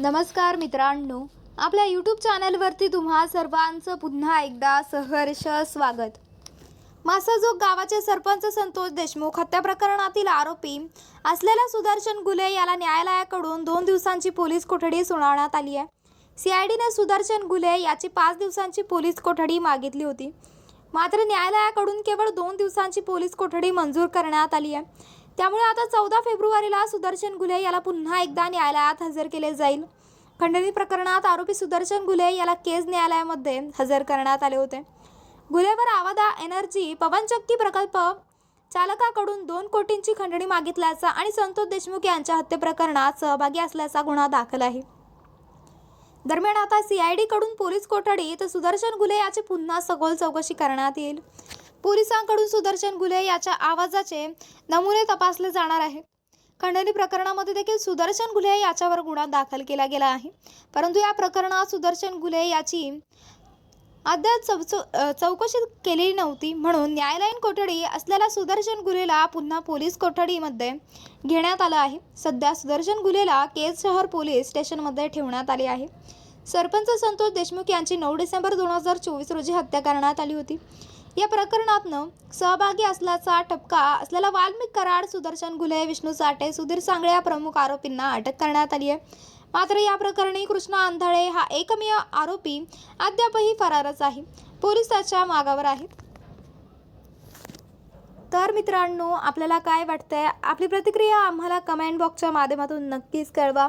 नमस्कार मित्रांनो आपल्या यूट्यूब चॅनलवरती तुम्हा सर्वांचं पुन्हा एकदा सहर्ष स्वागत. मासाजोग गावाचे सरपंच संतोष देशमुख हत्या प्रकरणातील आरोपी असलेल्या सुदर्शन गुले याला न्यायालयाकडून दोन दिवसांची पोलीस कोठडी सुनावण्यात आली आहे. सीआयडीने सुदर्शन गुले याची पाच दिवसांची पोलीस कोठडी मागितली होती. मात्र न्यायालयाकडून केवळ दोन दिवसांची पोलीस कोठडी मंजूर करण्यात आली आहे. त्यामुळे आता चौदा फेब्रुवारीला सुदर्शन गुले याला पुन्हा एकदा न्यायालयात हजर केले जाईल. खंडणी प्रकरणात आरोपी सुदर्शन गुले याला केज न्यायालयामध्ये हजर करण्यात आले होते. गुलेवर आवादा एनर्जी पवनचक्की प्रकल्प चालकाकडून दोन कोटींची खंडणी मागितल्याचा आणि संतोष देशमुख यांच्या हत्येप्रकरणात सहभागी असल्याचा गुन्हा दाखल आहे. दरम्यान आता सीआयडीकडून पोलीस कोठडी तर सुदर्शन गुले याची पुन्हा सखोल चौकशी करण्यात येईल. पोलिसांकडून सुदर्शन गुले याच्या आवाजाचे नमुने तपासले जाणार आहे खंडणी प्रकरणामध्ये देखील सुदर्शन गुले याच्यावर गुन्हा दाखल केला गेला आहे. परंतु या प्रकरणात सुदर्शन गुले याची अद्याप चौ चौकशी केलेली नव्हती म्हणून न्यायालयीन कोठडी असलेल्या सुदर्शन गुलेला पुन्हा पोलीस कोठडीमध्ये घेण्यात आलं आहे. सध्या सुदर्शन गुलेला केज शहर पोलीस स्टेशनमध्ये ठेवण्यात आले आहे. सरपंच संतोष देशमुख यांची नऊ डिसेंबर दोन हजार चोवीस रोजी हत्या करण्यात आली होती. या प्रकरणातनं सहभागी असल्याचा ठपका असलेला वाल्मिक कराड सुदर्शन गुले विष्णू साठे सुधीर सांगळे या प्रमुख आरोपींना अटक करण्यात आली आहे. मात्र या प्रकरणी कृष्णा आंधळे हा एकमेव आरोपी अद्यापही फरारच आहे. पोलीस त्याच्या मागावर आहेत. तर मित्रांनो आपल्याला काय वाटतंय? आपली प्रतिक्रिया आम्हाला कमेंट बॉक्सच्या माध्यमातून नक्कीच कळवा.